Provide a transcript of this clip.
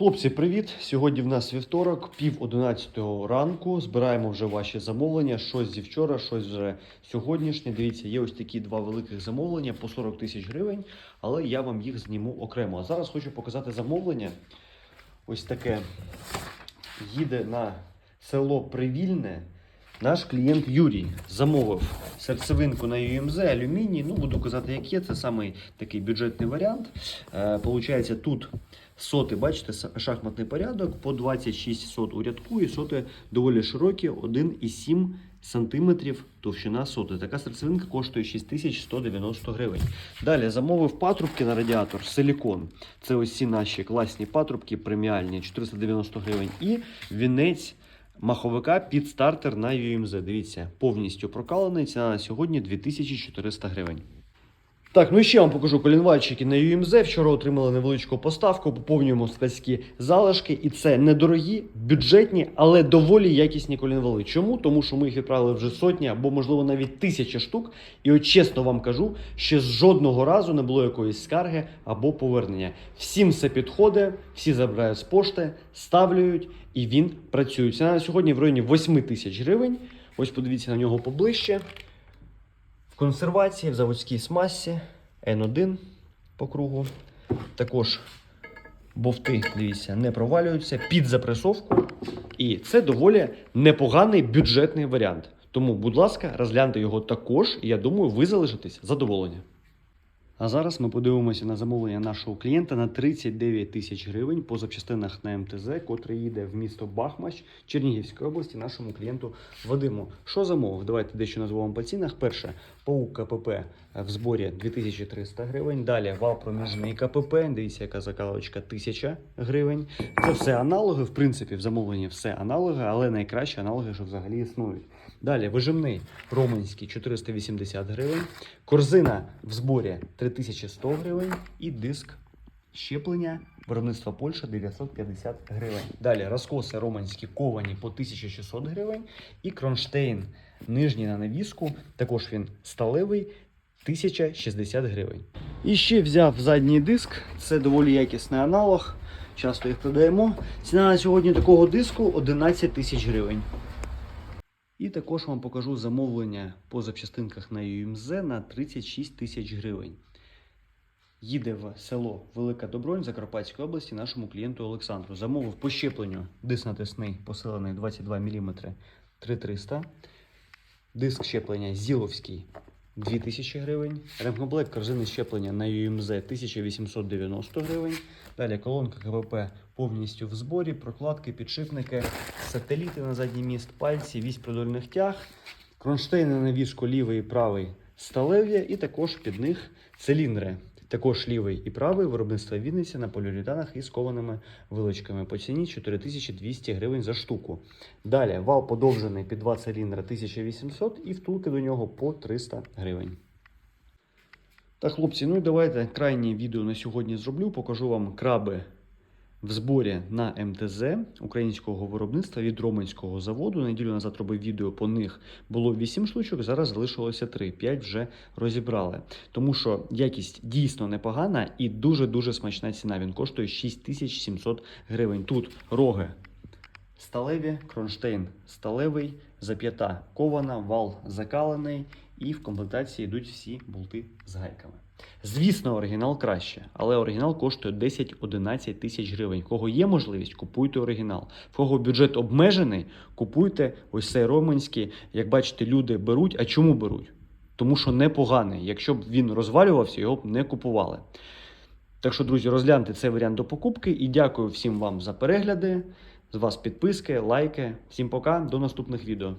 Хлопці, привіт! Сьогодні в нас вівторок, пів одинадцятого ранку. Збираємо вже ваші замовлення. Щось зі вчора, щось вже сьогоднішнє. Дивіться, є ось такі два великих замовлення по 40 тисяч гривень, але я вам їх зніму окремо. А зараз хочу показати замовлення. Ось таке їде на село Привільне. Наш клієнт Юрій замовив серцевинку на UMZ, алюміній. Ну, буду казати, як є. Це самий такий бюджетний варіант. Е, Получається, тут соти, бачите, шахматний порядок по 26 сот у рядку, і соти доволі широкі, 1,7 сантиметрів товщина соти. Така серцевинка коштує 6190 гривень. Далі замовив патрубки на радіатор силікон. Це ось ці наші класні патрубки преміальні 490 гривень. І вінець маховика під стартер на UMZ. Дивіться, повністю прокалений. Ціна на сьогодні 2400 гривень. Так, ну і ще вам покажу колінвальчики на UMZ. Вчора отримали невеличку поставку, поповнюємо складські залишки. І це недорогі, бюджетні, але доволі якісні колінвали. Чому? Тому що ми їх відправили вже сотні або, можливо, навіть тисячі штук. І от чесно вам кажу, що з жодного разу не було якоїсь скарги або повернення. Всім все підходить, всі забирають з пошти, ставлюють, і він працює. Ціна на сьогодні в районі 8 тисяч гривень. Ось подивіться на нього поближче. Консервації, в заводській смазці, N1 по кругу. Також бовти, дивіться, не провалюються під запресовку. І це доволі непоганий бюджетний варіант. Тому, будь ласка, розгляньте його також, і я думаю, ви залишитесь задоволені. А зараз ми подивимося на замовлення нашого клієнта на 39 тисяч гривень по запчастинах на МТЗ, котрий їде в місто Бахмач Чернігівської області нашому клієнту Вадиму. Що замовив? Давайте дещо назву вам по цінах. Перше, паук КПП в зборі 2300 гривень. Далі вал проміжний КПП. Дивіться, яка закалочка 1000 гривень. Це все аналоги. В принципі, в замовленні все аналоги, але найкращі аналоги, що взагалі існують. Далі вижимний романський 480 гривень. Корзина в зборі 3100 гривень і диск щеплення виробництва Польща 950 гривень. Далі розкоси романські ковані по 1600 гривень і кронштейн нижній на навіску, також він сталевий 1060 гривень. І ще взяв задній диск, це доволі якісний аналог. Часто їх продаємо. Ціна на сьогодні такого диску 11 тисяч гривень. І також вам покажу замовлення по запчастинках на UMZ на 36 тисяч гривень. Їде в село Велика Добронь Закарпатської області нашому клієнту Олександру. Замовив по щепленню диск натисний посилений 22 мм 3300. Диск щеплення Зіловський 2000 гривень. Ремкомплект корзини щеплення на UMZ 1890 гривень. Далі колонка КПП повністю в зборі, прокладки, підшипники, сателіти на задній міст, пальці, вісь продольних тяг, кронштейни на вішку лівий і правий сталеві, і також під них циліндри. Також лівий і правий виробництво Вінниці на поліуретанах із кованими вилочками. По ціні 4200 гривень за штуку. Далі вал подовжений під 2 циліндра 1800 і втулки до нього по 300 гривень. Так, хлопці, ну і давайте крайнє відео на сьогодні зроблю. Покажу вам краби в зборі на МТЗ українського виробництва від Романського заводу. Неділю назад робив відео по них. Було 8 штучок, зараз залишилося 3. 5 вже розібрали. Тому що якість дійсно непогана і дуже-дуже смачна ціна. Він коштує 6700 гривень. Тут роги сталеві, кронштейн сталевий, зап'ята кована, вал закалений, і в комплектації йдуть всі болти з гайками. Звісно, оригінал краще, але оригінал коштує 10-11 тисяч гривень. В Кого є можливість, купуйте оригінал. В кого бюджет обмежений, купуйте ось цей романський. Як бачите, люди беруть. А чому беруть? Тому що непоганий. Якщо б він розвалювався, його б не купували. Так що, друзі, розгляньте цей варіант до покупки і дякую всім вам за перегляди. З вас підписки, лайки. Всім пока, до наступних відео.